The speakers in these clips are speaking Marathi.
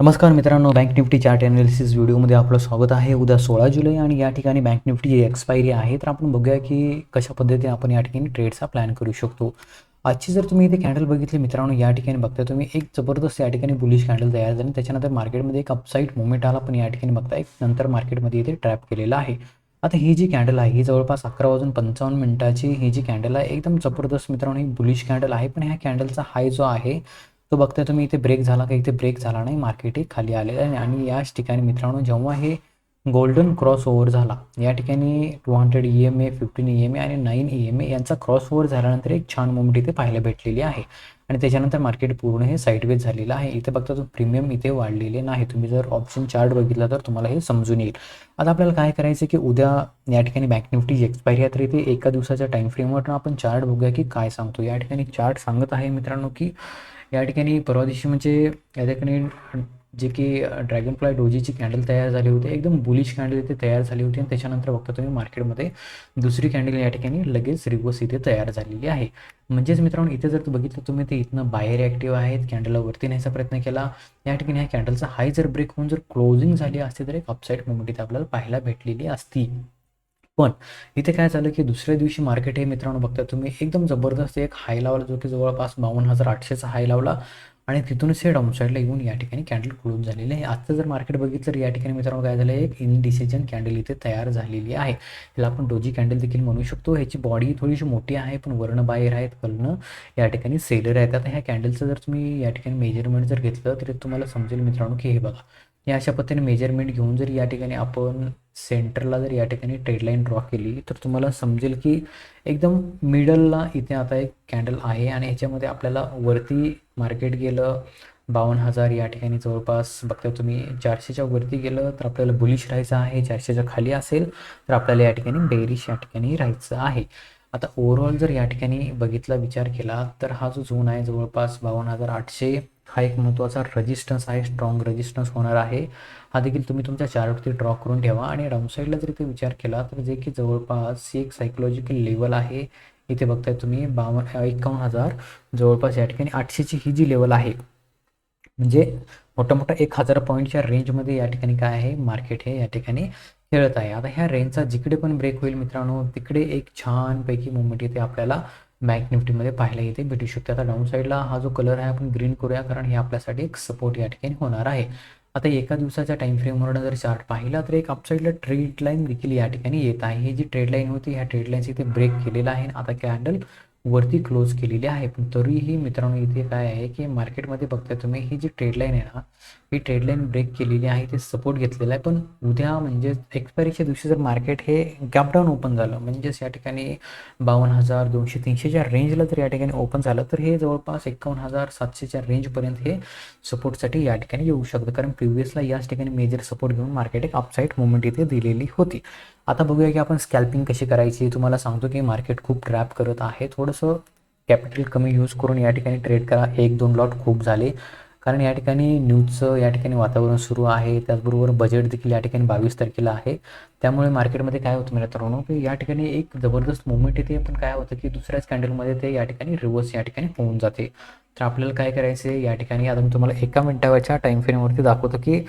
नमस्कार मित्रांनो बँक निफ्टी चार्ट ॲनालिसिस व्हिडिओमध्ये आपलं स्वागत आहे. उद्या सोळा जुलै आणि या ठिकाणी बँक निफ्टीची एक्सपायरी आहे. तर आपण बघूया की कशा पद्धतीने आपण या ठिकाणी ट्रेडचा प्लॅन करू शकतो. आजची जर तुम्ही इथे कॅन्डल बघितली मित्रांनो या ठिकाणी बघता तुम्ही एक जबरदस्त या ठिकाणी बुलिश कॅन्डल तयार झाली. त्याच्यानंतर मार्केटमध्ये एक अपसाईड मुवमेंट आला पण या ठिकाणी बघता एक नंतर मार्केटमध्ये इथे ट्रॅप केलेला आहे. आता ही जी कॅन्डल आहे ही जवळपास अकरा वाजून पंचावन्न मिनिटाची ही जी कॅन्डल आहे एकदम जबरदस्त मित्रांनो ही बुलिश कॅन्डल आहे. पण ह्या कॅन्डलचा हाय जो आहे तो बघताय तुम्ही इथे ब्रेक झाला का? इथे ब्रेक झाला नाही. मार्केट हे खाली आलेलं आहे. आणि याच ठिकाणी मित्रांनो जेव्हा हे गोल्डन क्रॉस ओव्हर झाला या ठिकाणी two hundred E M A fifteen E M A आणि नाईन ई एम ए यांचा क्रॉस ओव्हर झाल्यानंतर एक छान मुवमेंट इथे पाहायला भेटलेली आहे. आणि त्याच्यानंतर मार्केट पूर्ण हे साईडवेज झालेलं आहे. इथे बघता तो प्रीमियम इथे वाढलेले नाही. तुम्ही जर ऑप्शन चार्ट बघितला तर तुम्हाला हे समजून येईल. आता आपल्याला काय करायचं की उद्या या ठिकाणी बँक निफ्टीची एक्सपायरी आहे तर इथे एका दिवसाच्या टाईम फ्रेमवर आपण चार्ट बघूया की काय सांगतो. या ठिकाणी चार्ट सांगत आहे मित्रांनो की या ठिकाणी परवा दिवशी म्हणजे या ठिकाणी जे की ड्रॅगन फ्लाय डोजीची कॅन्डल तयार झाली होती एकदम बुलिश कॅन्डल इथे तयार झाली होती. आणि त्याच्यानंतर बघता तुम्ही मार्केटमध्ये दुसरी कॅन्डल या ठिकाणी लगेच रिवर्स इथे तयार झालेली आहे. म्हणजेच मित्रांनो इथे जर बघितलं तुम्ही ते इथनं बाहेर ॲक्टिव्ह आहेत कॅन्डलला वरती न्यायचा प्रयत्न केला. या ठिकाणी ह्या कॅन्डलचा हाय जर ब्रेक होऊन जर क्लोजिंग झाली असती तर एक अपसाईड मुवमेंट इथे आपल्याला पाहायला भेटलेली असती. पण इथे काय झालं की दुसऱ्या दिवशी मार्केट हे मित्रांनो बघता तुम्ही एकदम जबरदस्त एक हाय लावला जो की जवळपास बावन्न हजार आठशेचा हाय लावला आणि तिथूनच हे डाऊनसाईडला येऊन या ठिकाणी कॅन्डल क्लोज झालेले आहे. आजचं जर मार्केट बघितलं तर या ठिकाणी मित्रांनो काय झालं एक इनडिसिजन कॅन्डल इथे तयार झालेली आहे. याला आपण डोजी कॅन्डल देखील म्हणू शकतो. ह्याची बॉडी थोडीशी मोठी आहे पण वर्ण बाहेर आहेत कलनं या ठिकाणी सेलर आहेत. आता ह्या कॅन्डलचं जर तुम्ही या ठिकाणी मेजरमेंट जर घेतलं तर तुम्हाला समजेल मित्रांनो की हे बघा या अशा पद्धतीने मेजरमेंट घेऊन जर या ठिकाणी आपण सेंटरला जर या ठिकाणी ट्रेडलाईन ड्रॉ केली तर तुम्हाला समजेल की एकदम मिडलला इथे आता एक कॅन्डल आहे आणि ह्याच्यामध्ये आपल्याला वरती मार्केट गेलं बावन्न हजार या ठिकाणी जवळपास बघता तुम्ही चारशेच्या वरती गेलं तर आपल्याला बुलिश राहायचं आहे चारशेच्या खाली असेल तर आपल्याला या ठिकाणी बेरिश या ठिकाणी राहायचं आहे. आता ओव्हरऑल जर या ठिकाणी बघितला विचार केला तर हा जो झोन आहे जवळपास बावन्न हजार आठशे हा एक महत्त्वाचा रजिस्टन्स आहे स्ट्रॉंग रजिस्टन्स होणार आहे. हा देखील तुम्ही तुमच्या चार्टवरती ड्रॉ करून ठेवा आणि डाऊनसाईडला जर इथे विचार केला तर जे की जवळपास एक सायकोलॉजिकल लेवल आहे. इथे बघताय तुम्ही बावन्न एकावन्न हजार जवळपास या ठिकाणी आठशेची ही जी लेवल आहे. म्हणजे मोठा मोठा एक हजार पॉईंटच्या रेंजमध्ये या ठिकाणी काय आहे? मार्केट हे या ठिकाणी खेळत आहे. आता ह्या रेंजचा जिकडे पण ब्रेक होईल मित्रांनो तिकडे एक छानपैकी मुवमेंट इथे आपल्याला. बँक निफ्टीमध्ये पाहायला इथे भेटू शकते आता डाऊन साईडला हा जो कलर आहे आपण ग्रीन करूया कारण हे आपल्यासाठी एक सपोर्ट या ठिकाणी होणार आहे. आता एका दिवसाच्या टाईम फ्रेमवर जर चार्ट पाहिला तर एक अपसाईडला ट्रेड लाईन देखील या ठिकाणी येत आहे. ही जी ट्रेड लाईन होती ह्या ट्रेड लाईनची इथे ब्रेक केलेला आहे. आता कॅन्डल वरती क्लोज केलेली आहे. पण तरीही मित्रांनो इथे काय आहे की मार्केटमध्ये बघताय तुम्ही ही जी ट्रेडलाईन आहे ना ही ट्रेडलाईन ब्रेक केलेली आहे ते सपोर्ट घेतलेला आहे. पण उद्या म्हणजे एक्सपायरीच्या दिवशी जर मार्केट हे गॅपडाऊन ओपन झालं म्हणजेच या ठिकाणी बावन्न हजार दोनशे तीनशेच्या रेंजला जर या ठिकाणी ओपन झालं तर हे जवळपास एकावन्न हजार सातशेच्या रेंजपर्यंत हे सपोर्टसाठी या ठिकाणी येऊ शकतं. कारण प्रिव्हियसला याच ठिकाणी मेजर सपोर्ट घेऊन मार्केट एक अपसाईड मुवमेंट इथे दिलेली होती. आता बघूया की आपण स्कॅल्पिंग कशी करायची. तुम्हाला सांगतो की मार्केट खूप ट्रॅप करत आहे. थोडंसं कॅपिटल कमी यूज करून या ठिकाणी ट्रेड करा. एक दोन लॉट खूप झाले. कारण या ठिकाणी न्यूजचं या ठिकाणी वातावरण सुरू आहे. त्याचबरोबर बजेट देखील या ठिकाणी बावीस तारखेला आहे. त्यामुळे मार्केटमध्ये काय होतं मित्रांनो की या ठिकाणी एक जबरदस्त मुवमेंट येते. पण काय होतं की दुसऱ्याच कॅन्डलमध्ये ते या ठिकाणी रिव्हर्स या ठिकाणी होऊन जाते. तर आपल्याला काय करायचं या ठिकाणी आता मी तुम्हाला एका मिनिटावरच्या टाईम फ्रेमवरती दाखवतो की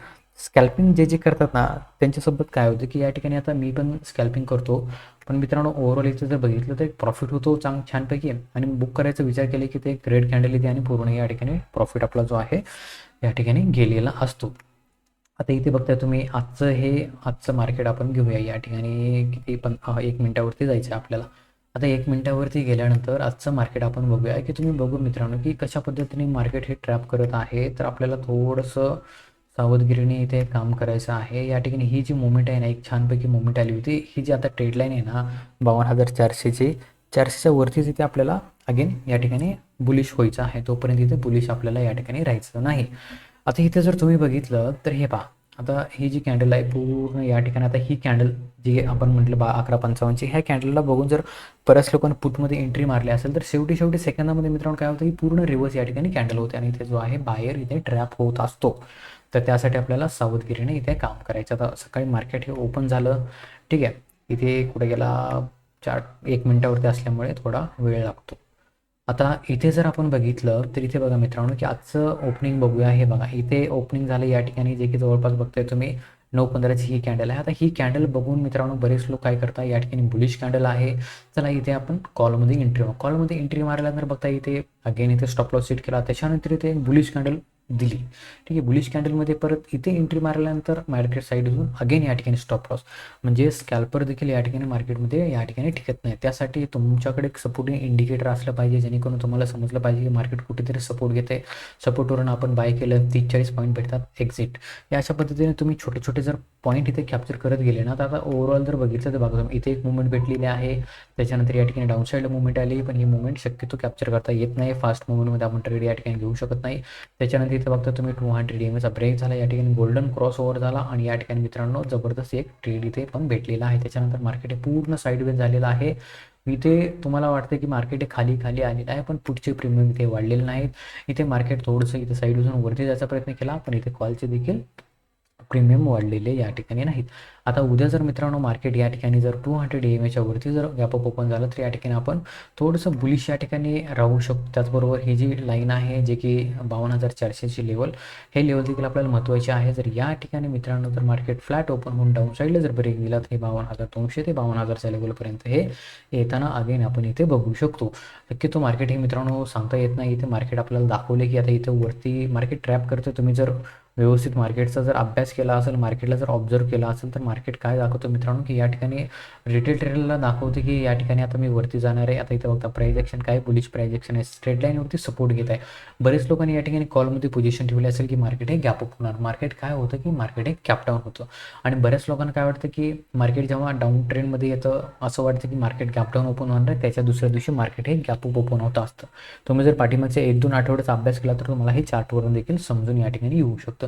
स्कॅल्पिंग जे जे करतात ना त्यांच्यासोबत काय होतं की या ठिकाणी आता मी पण स्कॅल्पिंग करतो. पण मित्रांनो ओव्हरऑल इथे जर बघितलं तर एक प्रॉफिट होतो चांग छानपैकी. आणि बुक करायचा विचार केला की ते एक रेड कॅन्डल येते आणि पूर्ण या ठिकाणी प्रॉफिट आपला जो आहे या ठिकाणी गेलेला असतो. आता इथे बघताय तुम्ही आजचं हे आजचं मार्केट आपण घेऊया. या ठिकाणी किती पण एक मिनिटावरती जायचं आहे आपल्याला. आता एक मिनिटावरती गेल्यानंतर आजचं मार्केट आपण बघूया. की तुम्ही बघू मित्रांनो की कशा पद्धतीने मार्केट हे ट्रॅप करत आहे. तर आपल्याला थोडंसं सावधगिरीने इथे काम करायचं आहे. या ठिकाणी ही जी मुवमेंट आहे ना एक छानपैकी मुवमेंट आली होती. ही जी आता ट्रेड लाईन आहे ना बावन्न हजार चारशेची चारशेच्या वरतीच इथे आपल्याला अगेन या ठिकाणी बुलिश व्हायचं आहे. तोपर्यंत इथे बुलिश आपल्याला या ठिकाणी राहायचं नाही. आता इथे जर तुम्ही बघितलं तर हे पहा. आता ही जी कॅन्डल आहे पूर्ण या ठिकाणी आता ही कॅन्डल जी आपण म्हटलं बा अकरा पंचावन्नची ह्या कॅन्डलला बघून जर बऱ्याच लोकांनी पुटमध्ये एंट्री मारली असेल तर शेवटी शेवटी सेकंदामध्ये मित्रांनो काय होतं की पूर्ण रिव्हर्स या ठिकाणी कॅन्डल होते. आणि इथे जो आहे बाहेर इथे ट्रॅप होत असतो. तर त्यासाठी आपल्याला सावधगिरीने इथे काम करायचं. आता सकाळी मार्केट हे ओपन झालं. ठीक आहे. इथे कुठे गेला? चार एक मिनटावरती असल्यामुळे थोडा वेळ लागतो. आता इथे जर आपण बघितलं तर इथे बघा मित्रांनो की आजचं ओपनिंग बघूया. हे बघा इथे ओपनिंग झालं या ठिकाणी जे की जवळपास बघताय तुम्ही नऊ पंधराची ही कॅन्डल आहे. आता ही कॅन्डल बघून मित्रांनो बरेच लोक काय करतात? या ठिकाणी बुलिश कॅन्डल आहे. चला इथे आपण कॉलमध्ये एंट्री मारू. कॉलमध्ये एंट्री मारल्यानंतर बघता इथे अगेन इथे स्टॉप लॉस सेट केला. त्याच्यानंतर इथे बुलिश कॅन्डल दिली. ठीक आहे बुलिश कॅन्डलमध्ये परत इथे एंट्री मारल्यानंतर मार्केट साईडमधून अगेन या ठिकाणी स्टॉप लॉस म्हणजे स्कॅल्पर देखील या ठिकाणी मार्केटमध्ये या ठिकाणी टिकत नाही. त्यासाठी तुमच्याकडे एक सपोर्टिंग इंडिकेटर असलं पाहिजे जेणेकरून तुम्हाला समजलं पाहिजे की मार्केट कुठेतरी सपोर्ट घेते सपोर्टवरून आपण बाय केलं तीस चाळीस पॉईंट भेटतात एक्झिट या अशा पद्धतीने तुम्ही छोटे छोटे जर पॉईंट इथे कॅप्चर करत गेले ना तर आता ओव्हरऑल जर बघितलं तर बघा इथे एक मुवमेंट भेटलेली आहे. त्याच्यानंतर या ठिकाणी डाऊन साईडला मुवमेंट आली पण ही मुवमेंट शक्यतो कॅप्चर करता येत नाही. फास्ट मुवमेंटमध्ये आपण ट्रेड या ठिकाणी घेऊ शकत नाही. त्याच्यानंतर इथे बघता तुम्ही टू हंड्रेड एम एचा ब्रेक झाला. या ठिकाणी गोल्डन क्रॉस ओव्हर झाला आणि या ठिकाणी मित्रांनो जबरदस्त एक ट्रेड इथे पण भेटलेला आहे. त्याच्यानंतर मार्केट हे पूर्ण साईडवेज झालेलं आहे. इथे तुम्हाला वाटतं की मार्केट हे खाली खाली आलेलं आहे पण पुढचे प्रीमियम इथे वाढलेले नाहीत. इथे मार्केट थोडंसं इथे साईड उजून वरती जायचा प्रयत्न केला पण इथे कॉलचे देखील प्रीमियम वाढलेले या ठिकाणी नाहीत. आता उद्या जर मित्रांनो मार्केट या ठिकाणी जर टू हंड्रेड एम एच्या वरती जर गॅपअप ओपन झालं तर या ठिकाणी आपण थोडंसं बुलिश या ठिकाणी राहू शकतो. त्याचबरोबर ही जी लाईन आहे जे की बावन्न हजार चारशेची लेवल हे लेवल देखील आपल्याला महत्त्वाचे आहे. जर या ठिकाणी मित्रांनो जर मार्केट फ्लॅट ओपन होऊन डाऊन साईडला जर ब्रेक दिला तर हे बावन्न हजार दोनशे ते बावन्न हजारच्या लेवलपर्यंत हे येताना अगेन आपण इथे बघू शकतो. शक्यतो मार्केट हे मित्रांनो सांगता येत नाही. इथे मार्केट आपल्याला दाखवले की आता इथे वरती मार्केट ट्रॅप करतं तुम्ही जर व्यवस्थित मार्केटचा जर अभ्यास केला असेल मार्केटला जर ऑब्झर्व केला असेल तर मार्केट काय दाखवतो मित्रांनो? की या ठिकाणी रिटेल ट्रेडरला दाखवते की या ठिकाणी आता मी वरती जाणार आहे. आता इथं बघता प्राईज ॲक्शन काय? बुलिश प्राईज ॲक्शन आहे. स्ट्रेट लाईनवरती सपोर्ट घेत आहे. बरेच लोकांनी या ठिकाणी कॉलमध्ये पोझिशन ठेवली असेल की मार्केट हे गॅप अप होणार. मार्केट काय होतं की मार्केट हे कॅप डाऊन होतं. आणि बऱ्याच लोकांना काय वाटतं की मार्केट जेव्हा डाऊन ट्रेंडमध्ये येतं असं वाटतं की मार्केट गॅपडाऊन ओपन होणार आहे त्याच्या दुसऱ्या दिवशी मार्केट हे गॅप अप ओपन होतं असतं. तुम्ही जर पाठीमागचे एक दोन आठवड्याचा अभ्यास केला तर तुम्हाला हे चार्टवरून देखील समजून या ठिकाणी येऊ शकतं.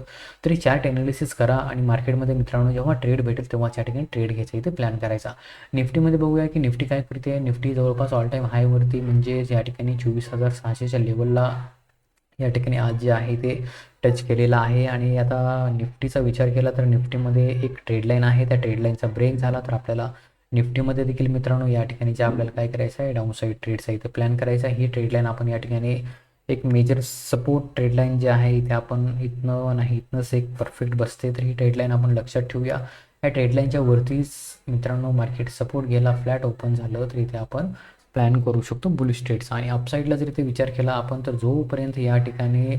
तरी चार्ट ॲनालिसिस करा आणि मार्केटमध्ये मित्रांनो जेव्हा ट्रेड भेटेल तेव्हा त्या ठिकाणी ट्रेड घ्यायचा इथे प्लॅन करायचा. निफ्टीमध्ये बघूया की निफ्टी काय करते? निफ्टी जवळपास ऑल टाईम हायवरती म्हणजे या ठिकाणी चोवीस हजार सहाशेच्या लेवलला या ठिकाणी आज जे आहे ते टच केलेला आहे. आणि आता निफ्टीचा विचार केला तर निफ्टीमध्ये एक ट्रेडलाईन आहे. त्या ट्रेडलाईनचा ब्रेक झाला तर आपल्याला निफ्टीमध्ये देखील मित्रांनो या ठिकाणी जे आपल्याला काय करायचं आहे डाऊन साईड ट्रेडचा इथे प्लॅन करायचा आहे. ही ट्रेडलाईन आपण या ठिकाणी एक मेजर सपोर्ट ट्रेडलाईन जे आहे इथे आपण इथनं नाही इथनंच एक परफेक्ट बसते. तर ही ट्रेडलाईन आपण लक्षात ठेवूया. या ट्रेडलाईनच्या वरतीच मित्रांनो मार्केट सपोर्ट गेला फ्लॅट ओपन झालं तर इथे आपण प्लॅन करू शकतो बुलिश ट्रेडचा आणि अपसाईडला जर इथे विचार केला आपण तर जोपर्यंत या ठिकाणी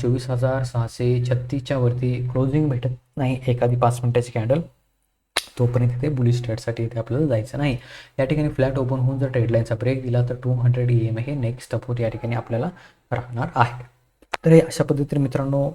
चोवीस हजार सहाशे छत्तीसच्या वरती क्लोजिंग भेटत नाही एखादी पाच मिनटाची कॅन्डल तोपर्यंत इथे बुलिश ट्रेडसाठी इथे आपल्याला जायचं नाही. या ठिकाणी फ्लॅट ओपन होऊन जर ट्रेडलाईनचा ब्रेक दिला तर टू हंड्रेड ई एम हे नेक्स्ट सपोर्ट या ठिकाणी आपल्याला राहणार आहे. तर हे अशा पद्धतीने मित्रांनो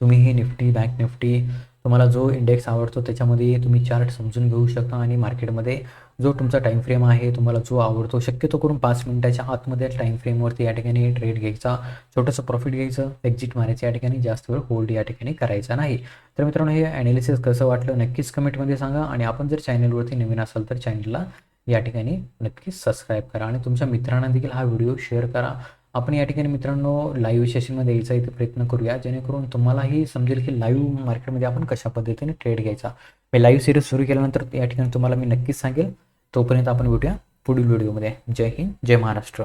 तुम्ही हे निफ्टी बँक निफ्टी तुम्हाला जो इंडेक्स आवडतो त्याच्यामध्ये तुम्ही चार्ट समजून घेऊ शकता आणि मार्केटमध्ये जो तुमचा टाईम फ्रेम आहे तुम्हाला जो आवडतो शक्यतो करून पाच मिनिटाच्या आतमध्ये टाईम फ्रेमवरती या ठिकाणी ट्रेड घ्यायचा. छोटंसं प्रॉफिट घ्यायचं. एक्झिट मारायचं या ठिकाणी. जास्त वेळ होल्ड या ठिकाणी करायचा नाही. तर मित्रांनो हे ॲनालिसिस कसं वाटलं नक्कीच कमेंटमध्ये सांगा. आणि आपण जर चॅनलवरती नवीन असाल तर चॅनलला या ठिकाणी नक्कीच सबस्क्राईब करा. आणि तुमच्या मित्रांना देखील हा व्हिडिओ शेअर करा. आपण या ठिकाणी मित्रांनो लाईव्ह सेशनमध्ये यायचा इथे प्रयत्न करूया. जेणेकरून तुम्हालाही समजेल की लाईव्ह मार्केटमध्ये आपण कशा पद्धतीने ट्रेड घ्यायचा. मी लाईव्ह सिरीज सुरू केल्यानंतर या ठिकाणी तुम्हाला मी नक्कीच सांगेल. तोपर्यंत आपण भेटूया पुढील व्हिडिओमध्ये. जय हिंद जय महाराष्ट्र.